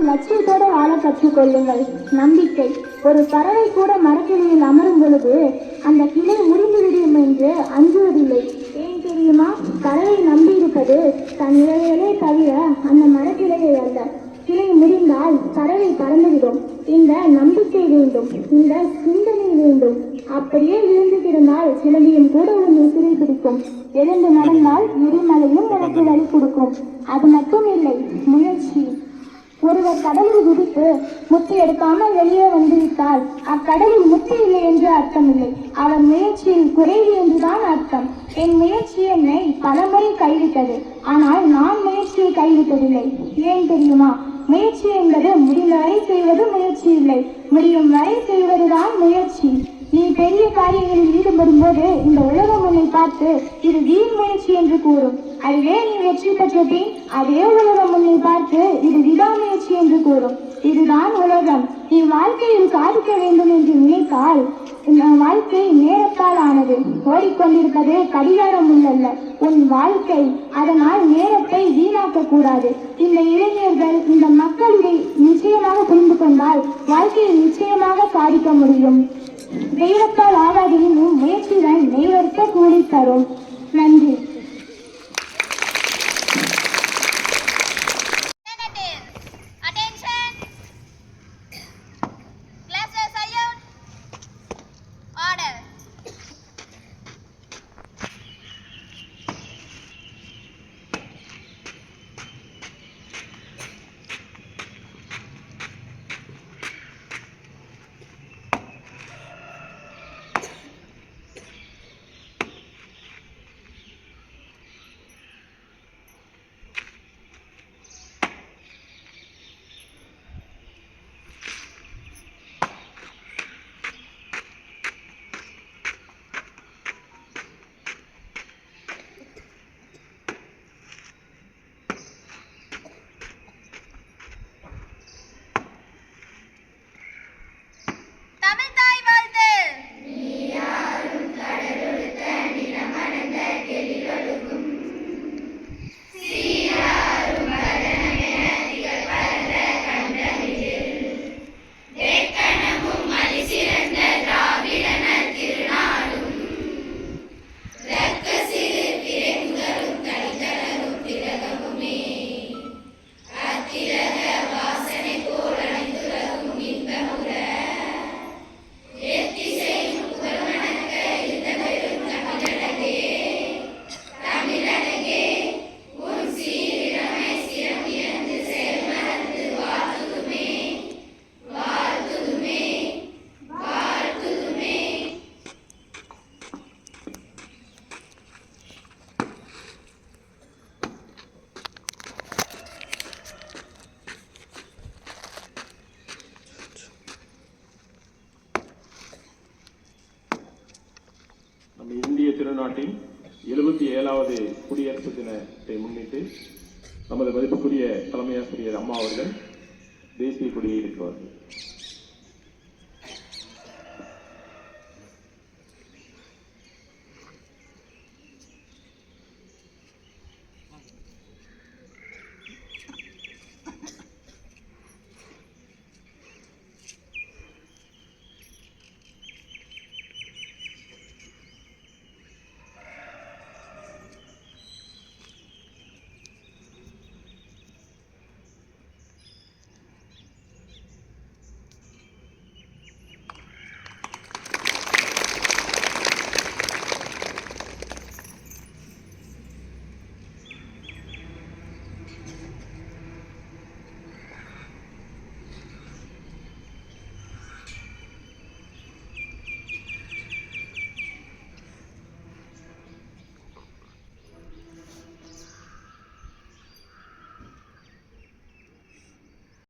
லட்சியத்தோடு வாழ கற்றுக்கொள்ளுங்கள் நம்பிக்கை. ஒரு பறவை கூட மரக்கிளையில் அமரும் பொழுது அந்த கிளை முடிந்துவிடும் என்று அஞ்சுவதில்லை. ஏன் தெரியுமா? பறவை நம்பியிருப்பது தன் இழையிலே தவிர அந்த மரக்கிளையை அல்ல. கிளை முடிந்தால் பறவை பறந்துவிடும். இந்த நம்பிக்கை வேண்டும். இந்த சிந்தனை வேண்டும். அப்படியே விழுந்து கிடந்தால் சிலந்தியும் கூட உன்னை சிறை பிடிக்கும். எழுந்து நடந்தால் எரிமலையும் உனக்கு வழி கொடுக்கும். அது மட்டும் இல்லை. முயற்சி. ஒருவர் கடலில் குதித்து முத்தி எடுக்காமல் வெளியே வந்துவிட்டால் அக்கடலில் முத்தி இல்லை என்று அர்த்தமில்லை. அவர் முயற்சியில் குறைவு என்றுதான் அர்த்தம். என் முயற்சி என்னை பலமுறை கைவிட்டது. ஆனால் நான் முயற்சியை கைவிட்டதில்லை. ஏன் தெரியுமா? முயற்சி என்பது முடிந்தவரை செய்வது முயற்சி இல்லை. முடியும் வரை செய்வதுதான் முயற்சி. நீ பெரிய காரியங்களில் ஈடுபடும் போது இந்த உலகம் உன்னை பார்த்து இது வீண் முயற்சி என்று கூறும். அதுவே நீ வெற்றி பெற்ற பின் அதே உலகம் உன்னை பார்த்து இது விடாமுயற்சி என்று கூறும். இதுதான் உலகம். நீ வாழ்க்கையில் சாதிக்க வேண்டும் என்று நினைத்தால் உன் வாழ்க்கை நேரத்தால் ஆனது. ஓடிக்கொண்டிருப்பது கடிகாரம் உள்ளல்ல. உன் வாழ்க்கை அதனால் நேரத்தை வீணாக்க கூடாது இந்த இளைஞர்கள் இந்த மக்கள் இதை நிச்சயமாக புரிந்து கொண்டால் வாழ்க்கையில் நிச்சயமாக சாதிக்க முடியும். தெய்வத்தால் ஆகாதெனினும் முயற்சிதான். தெய்வத்த கூலி தரும். நன்றி. இந்திய எழுபத்தி ஏழாவது குடியரசு தினத்தை முன்னிட்டு நமது மதிப்புக்குரிய தலைமையாசிரியர் அம்மா அவர்கள் தேசிய கொடியை ஏற்றுவார்கள்